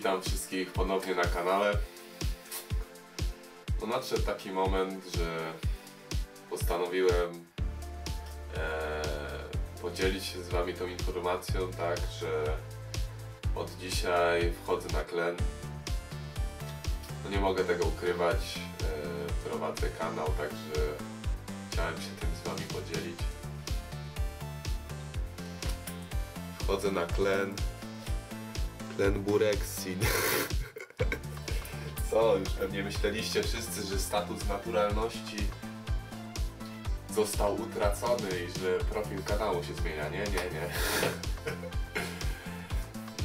Witam wszystkich ponownie na kanale. No nadszedł taki moment, że postanowiłem e, podzielić się z Wami tą informacją, tak, że od dzisiaj wchodzę na klen. No nie mogę tego ukrywać, e, prowadzę kanał, także chciałem się tym z Wami podzielić. Wchodzę na klen. Klen Bureksin. Co, już pewnie myśleliście wszyscy, że status naturalności został utracony i że profil kanału się zmienia. Nie, nie, nie.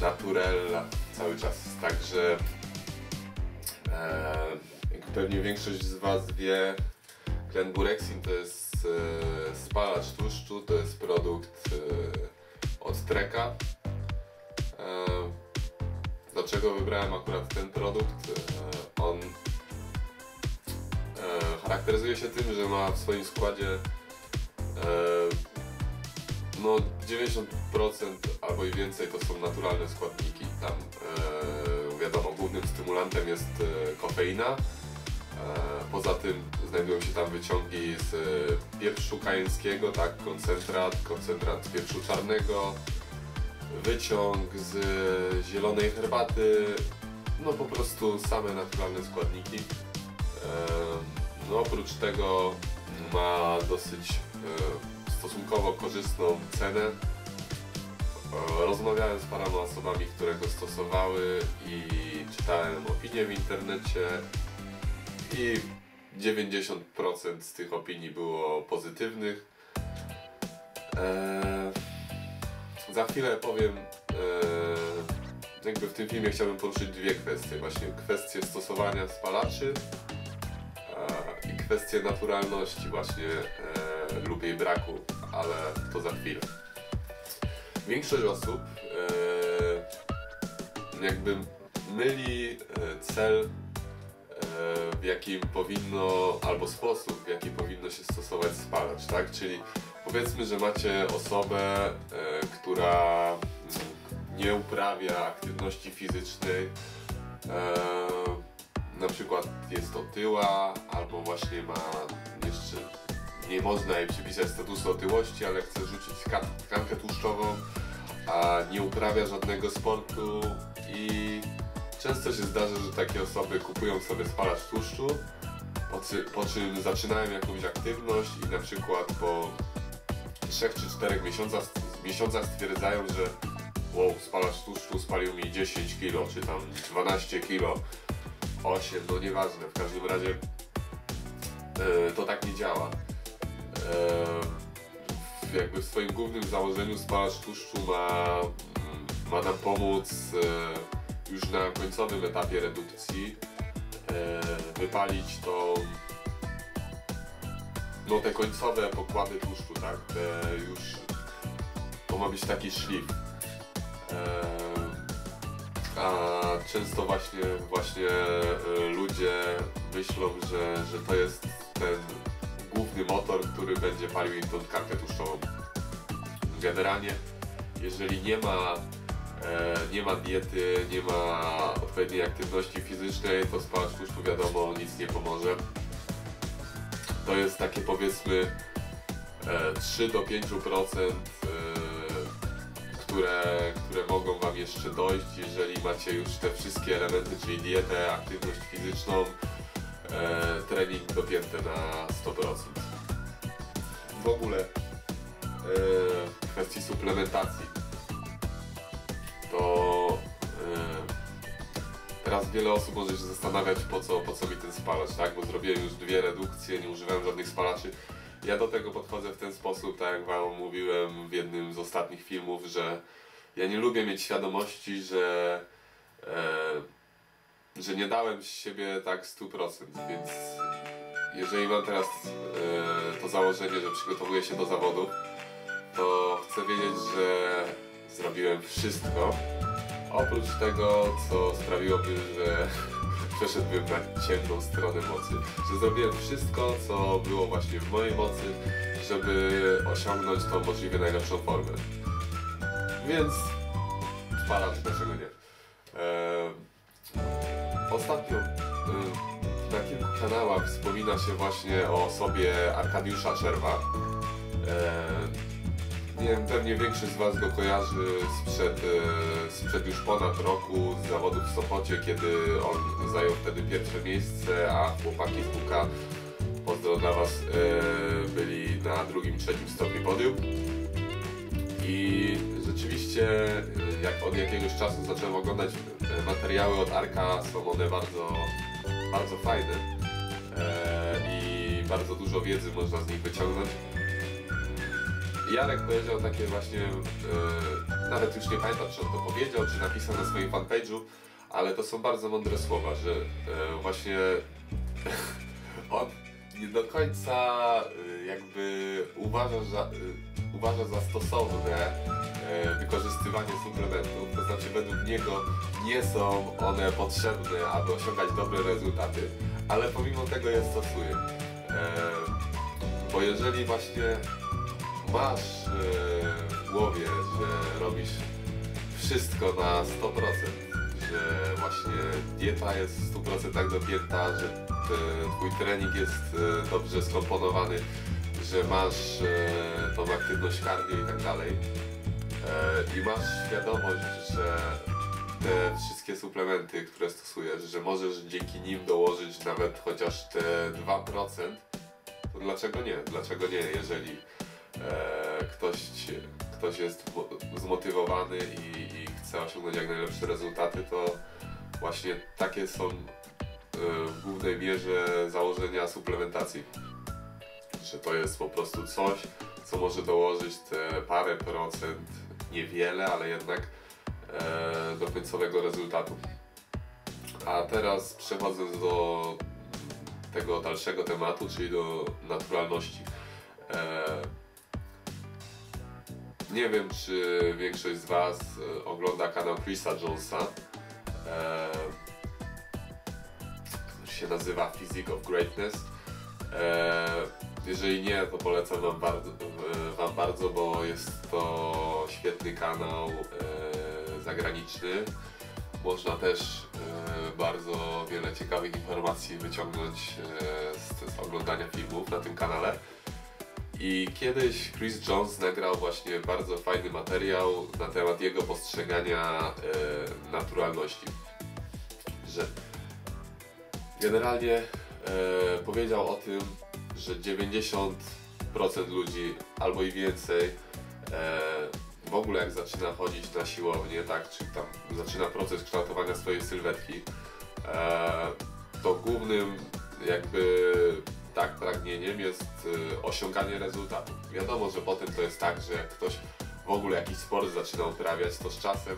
Naturella cały czas. Także e, jak pewnie większość z Was wie, Glenburexin to jest e, spalacz tłuszczu, to jest produkt e, od Treka. Dlaczego wybrałem akurat ten produkt? E, on e, charakteryzuje się tym, że ma w swoim składzie e, no 90% albo i więcej to są naturalne składniki. Tam wiadomo, głównym stymulantem jest kofeina. Poza tym znajdują się tam wyciągi z pieprzu kajeńskiego, tak, koncentrat, koncentrat pieprzu czarnego, wyciąg z zielonej herbaty, no po prostu same naturalne składniki. No oprócz tego ma dosyć stosunkowo korzystną cenę. Rozmawiałem z paroma osobami, które go stosowały i czytałem opinie w internecie i 90% z tych opinii było pozytywnych. Eee, za chwilę powiem, eee, jakby w tym filmie chciałbym poruszyć dwie kwestie. Właśnie kwestię stosowania spalaczy eee, i kwestię naturalności właśnie eee, lub jej braku, ale to za chwilę. Większość osób eee, jakby myli e, cel e, w jakim powinno, albo sposób, w jaki powinno się stosować spalacz, tak? Czyli powiedzmy, że macie osobę, e, która mm, nie uprawia aktywności fizycznej, e, na przykład jest otyła, albo właśnie ma jeszcze, nie można jej przypisać statusu otyłości, ale chce rzucić tkan- tkankę tłuszczową, a nie uprawia żadnego sportu. I Często się zdarza, że takie osoby kupują sobie spalacz tłuszczu, po, po czym zaczynają jakąś aktywność i na przykład po 3 czy 4 miesiącach, miesiącach stwierdzają, że wow, spalacz tłuszczu spalił mi 10 kg, czy tam 12 kg, 8, no nieważne, w każdym razie e, to tak nie działa. E, jakby w swoim głównym założeniu spalacz tłuszczu ma, mm, ma nam pomóc e, już na końcowym etapie redukcji wypalić to no te końcowe pokłady tłuszczu, tak? Te już to ma być taki szlif. E, a często właśnie właśnie e, ludzie myślą, że, że to jest ten główny motor, który będzie palił im tą tkankę tłuszczową. Generalnie, jeżeli nie ma e, nie ma diety, nie ma odpowiedniej aktywności fizycznej, to spalacz tłuszczu wiadomo nic nie pomoże. To jest takie powiedzmy e, 3 do 5%, e, które, które mogą Wam jeszcze dojść, jeżeli macie już te wszystkie elementy, czyli dietę, aktywność fizyczną, e, trening dopięty na 100%. W ogóle e, w kwestii suplementacji to e, teraz wiele osób może się zastanawiać po co, po co mi ten spalacz, tak? Bo zrobiłem już dwie redukcje, nie używałem żadnych spalaczy. Ja do tego podchodzę w ten sposób, tak jak Wam mówiłem w jednym z ostatnich filmów, że ja nie lubię mieć świadomości, że, e, że nie dałem z siebie tak 100%, więc jeżeli mam teraz e, to założenie, że przygotowuję się do zawodów, to chcę wiedzieć, że zrobiłem wszystko, oprócz tego, co sprawiłoby, że przeszedłbym na ciemną stronę mocy. Że zrobiłem wszystko, co było właśnie w mojej mocy, żeby osiągnąć tą możliwie najlepszą formę. Więc spalam, dlaczego nie. Eee, ostatnio y, na kilku kanałach wspomina się właśnie o osobie Arkadiusza Czerwa. E, nie wiem, pewnie większość z Was go kojarzy sprzed, e, sprzed już ponad roku z zawodów w Sopocie, kiedy on zajął wtedy pierwsze miejsce, a chłopaki z WK, pozdro dla Was, e, byli na drugim, trzecim stopniu podium. I rzeczywiście, e, jak od jakiegoś czasu zacząłem oglądać materiały od Arka, są one bardzo, bardzo fajne i bardzo dużo wiedzy można z nich wyciągnąć. Jarek powiedział takie właśnie, e, nawet już nie pamiętam czy on to powiedział, czy napisał na swoim fanpage'u, ale to są bardzo mądre słowa, że e, właśnie on nie do końca e, jakby uważa, że, e, uważa za stosowne e, wykorzystywanie suplementów, to znaczy według niego nie są one potrzebne, aby osiągać dobre rezultaty, ale pomimo tego je stosuje. Bo jeżeli właśnie masz e, w głowie, że robisz wszystko na 100%, że właśnie dieta jest w 100% dopięta, że twój trening jest e, dobrze skomponowany, że masz e, tą aktywność cardio i tak dalej i masz świadomość, że te wszystkie suplementy, które stosujesz, że możesz dzięki nim dołożyć nawet chociaż te 2%, to dlaczego nie? Dlaczego nie, jeżeli ktoś, ktoś jest mo- zmotywowany i, i chce osiągnąć jak najlepsze rezultaty, to właśnie takie są e, w głównej mierze założenia suplementacji. Że to jest po prostu coś, co może dołożyć te parę procent, niewiele, ale jednak e, do końcowego rezultatu. A teraz przechodząc do tego dalszego tematu, czyli do naturalności. Nie wiem, czy większość z Was e, ogląda kanał Chrisa Jonesa. E, który się nazywa Physique of Greatness. E, jeżeli nie, to polecam wam bardzo, e, wam bardzo, bo jest to świetny kanał e, zagraniczny. Można też e, bardzo wiele ciekawych informacji wyciągnąć e, z, z oglądania filmów na tym kanale. I kiedyś Chris Jones nagrał właśnie bardzo fajny materiał na temat jego postrzegania e, naturalności. Że generalnie e, powiedział o tym, że 90% ludzi albo i więcej e, w ogóle jak zaczyna chodzić na siłownię, tak, czy tam zaczyna proces kształtowania swojej sylwetki, e, to głównym jakby tak pragnieniem jest e, osiąganie rezultatu. Wiadomo, że potem to jest tak, że jak ktoś w ogóle jakiś sport zaczyna uprawiać, to z czasem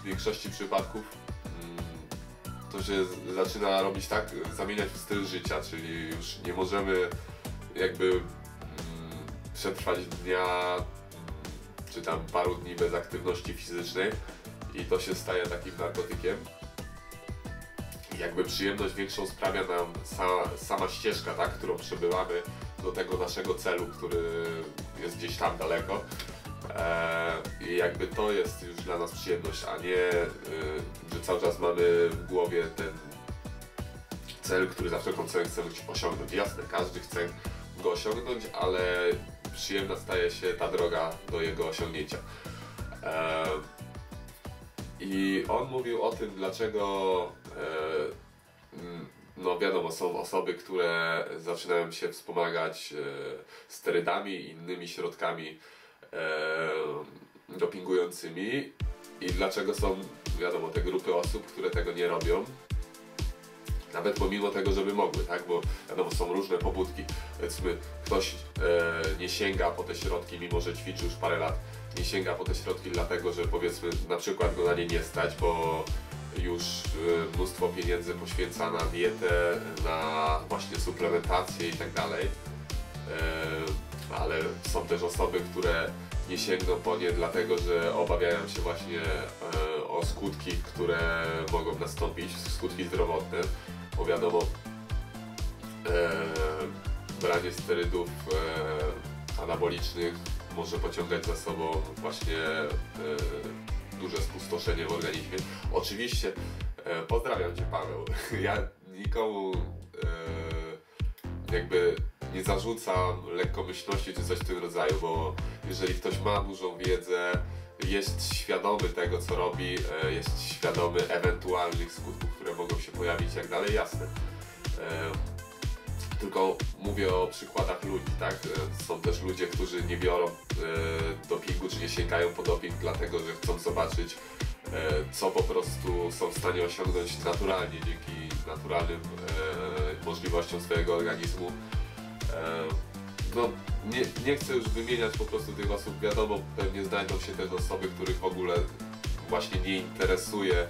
w większości przypadków mm, to się zaczyna robić tak, zamieniać w styl życia, czyli już nie możemy jakby mm, przetrwać dnia mm, czy tam paru dni bez aktywności fizycznej i to się staje takim narkotykiem. Jakby przyjemność większą sprawia nam sama, ścieżka, tak, którą przebyłamy do tego naszego celu, który jest gdzieś tam daleko. Eee, I jakby to jest już dla nas przyjemność, a nie, y, że cały czas mamy w głowie ten cel, który za wszelką cenę chcemy osiągnąć. Jasne, każdy chce go osiągnąć, ale przyjemna staje się ta droga do jego osiągnięcia. Eee, I on mówił o tym, dlaczego e, no wiadomo, są osoby, które zaczynają się wspomagać e, sterydami i innymi środkami e, dopingującymi i dlaczego są, wiadomo, te grupy osób, które tego nie robią. Nawet pomimo tego, żeby mogły, tak? Bo wiadomo, są różne pobudki. Powiedzmy, ktoś e, nie sięga po te środki, mimo że ćwiczy już parę lat. Nie sięga po te środki dlatego, że powiedzmy na przykład go na nie nie stać, bo już e, mnóstwo pieniędzy poświęca na dietę, na właśnie suplementację i tak dalej. E, ale są też osoby, które nie sięgną po nie dlatego, że obawiają się właśnie e, o skutki, które mogą nastąpić, skutki zdrowotne, bo wiadomo, branie sterydów anabolicznych może pociągać za sobą właśnie e, duże spustoszenie w organizmie. Oczywiście E, pozdrawiam Cię Paweł. Ja nikomu e, jakby nie zarzucam lekkomyślności czy coś w tym rodzaju, bo jeżeli ktoś ma dużą wiedzę, jest świadomy tego, co robi, jest świadomy ewentualnych skutków, które mogą się pojawić i tak dalej, jasne. E, tylko mówię o przykładach ludzi, tak? E, Są też ludzie, którzy nie biorą dopingu, czy nie sięgają po doping, dlatego że chcą zobaczyć, co po prostu są w stanie osiągnąć naturalnie, dzięki naturalnym możliwościom swojego organizmu. No, nie, nie chcę już wymieniać po prostu tych osób, wiadomo, pewnie znajdą się też osoby, których w ogóle właśnie nie interesuje e,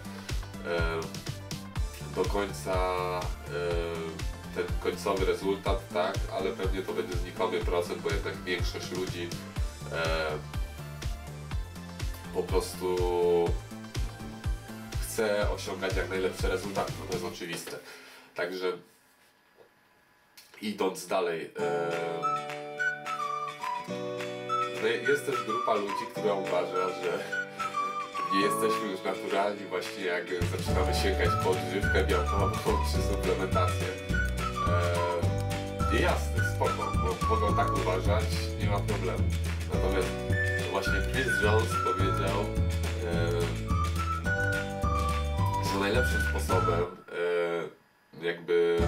do końca e, ten końcowy rezultat, tak, ale pewnie to będzie znikomy procent, bo jednak większość ludzi e, po prostu chce osiągać jak najlepsze rezultaty, no to jest oczywiste. Także idąc dalej, e, jest też grupa ludzi, która uważa, że nie jesteśmy już naturalni właśnie jak zaczynamy sięgać po odżywkę białkową czy suplementację. Eee, jasne, spoko, bo mogą tak uważać, nie ma problemu. Natomiast właśnie Chris Jones powiedział, eee, że najlepszym sposobem eee, jakby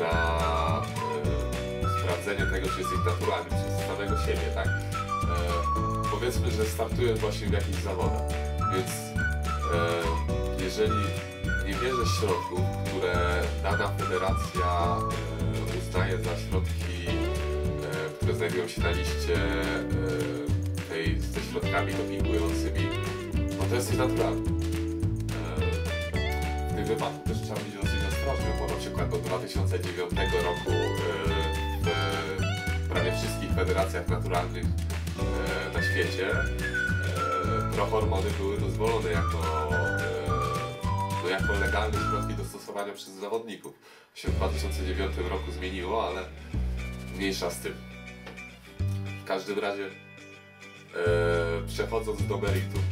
na sprawdzenie tego, czy jesteś naturalny przez samego siebie, tak? E, powiedzmy, że startujesz właśnie w jakichś zawodach, więc e, jeżeli nie bierzesz środków, które dana federacja e, uznaje za środki, e, które znajdują się na liście e, tej ze środkami dopingującymi, no to jesteś naturalny. E, w tym wypadku też trzeba być dosyć ostrożny, bo na przykład do 2009 roku w prawie wszystkich federacjach naturalnych na świecie prohormony były dozwolone jako, jako legalne środki do stosowania przez zawodników. To się w 2009 roku zmieniło, ale mniejsza z tym. W każdym razie przechodząc do meritum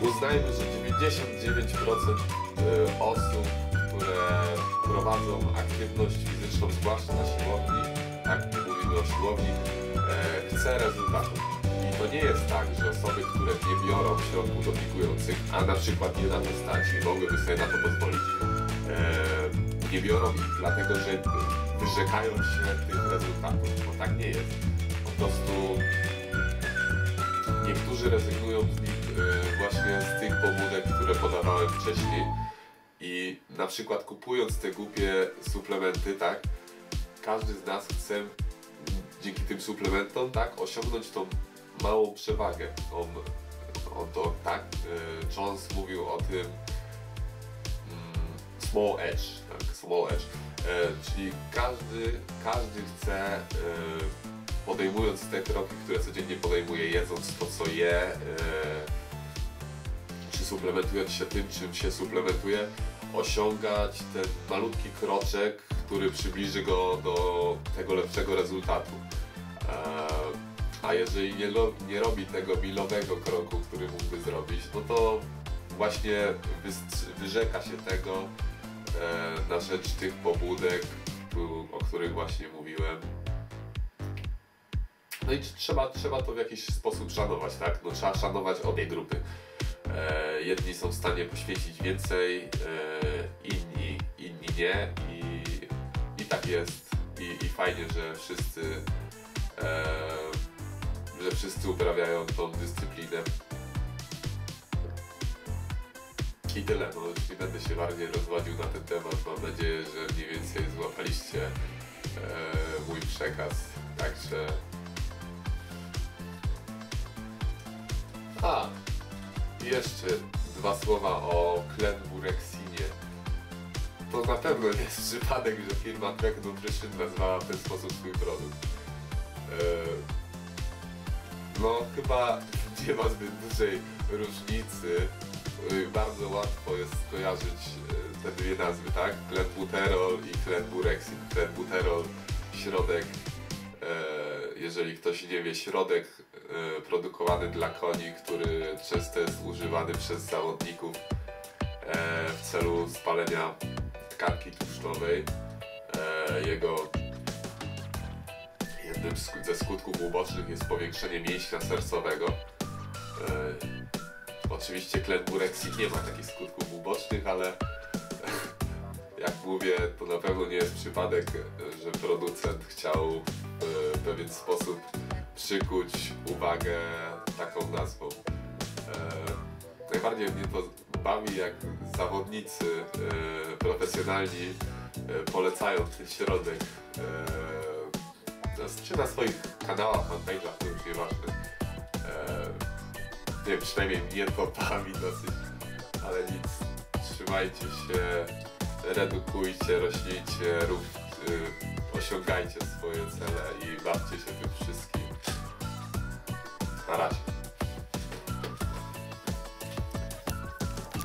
uznajmy, że 99% osób które prowadzą aktywność fizyczną, zwłaszcza na siłowni, tak mówimy o siłowni, e, chce rezultatów. To nie jest tak, że osoby, które nie biorą środków dopingujących, a na przykład nie na to stać i mogłyby sobie na to pozwolić, e, nie biorą ich dlatego, że wyrzekają się tych rezultatów, bo tak nie jest. Po prostu niektórzy rezygnują z nich e, właśnie z tych pobudek, które podawałem wcześniej, i na przykład kupując te głupie suplementy, tak, każdy z nas chce dzięki tym suplementom, tak, osiągnąć tą małą przewagę. On, on to, tak, y, Jones mówił o tym mm, small edge, tak, small edge, e, czyli każdy, każdy chce y, podejmując te kroki, które codziennie podejmuje, jedząc to, co je, y, suplementując się tym, czym się suplementuje, osiągać ten malutki kroczek, który przybliży go do tego lepszego rezultatu. A jeżeli nie, nie robi tego milowego kroku, który mógłby zrobić, no to właśnie wyrzeka się tego e, na rzecz tych pobudek, o których właśnie mówiłem. No i trzeba, trzeba to w jakiś sposób szanować, tak? No, trzeba szanować obie grupy. E, jedni są w stanie poświęcić więcej, e, inni, inni nie i, i tak jest. I, I fajnie, że wszyscy, e, że wszyscy uprawiają tą dyscyplinę. I tyle, no nie będę się bardziej rozwodził na ten temat. Mam nadzieję, że mniej więcej złapaliście e, mój przekaz. Także. A, jeszcze dwa słowa o Klenburexinie. To na pewno nie jest przypadek, że firma Trek Nutrition nazwała w ten sposób swój produkt. Eee, no chyba nie ma zbyt dużej różnicy. Eee, bardzo łatwo jest skojarzyć eee, te dwie nazwy, tak? Klenbuterol i Klenburexin. Klenbuterol, środek jeżeli ktoś nie wie, środek e, produkowany dla koni, który często jest używany przez zawodników e, w celu spalenia tkanki tłuszczowej. E, Jego jednym ze skutków ubocznych jest powiększenie mięśnia sercowego. E, Oczywiście klenburexit nie ma takich skutków ubocznych, ale jak mówię, to na pewno nie jest przypadek, że producent chciał w pewien sposób przykuć uwagę taką nazwą. E, najbardziej mnie to bawi, jak zawodnicy e, profesjonalni e, polecają ten środek. Na- czy na swoich kanałach, fanpage'ach, nieważne. E, nie przynajmniej mnie to bawi dosyć, ale nic. Trzymajcie się, redukujcie, rośnijcie, rób, y, osiągajcie swoje cele i bawcie się tym wszystkim. Na razie.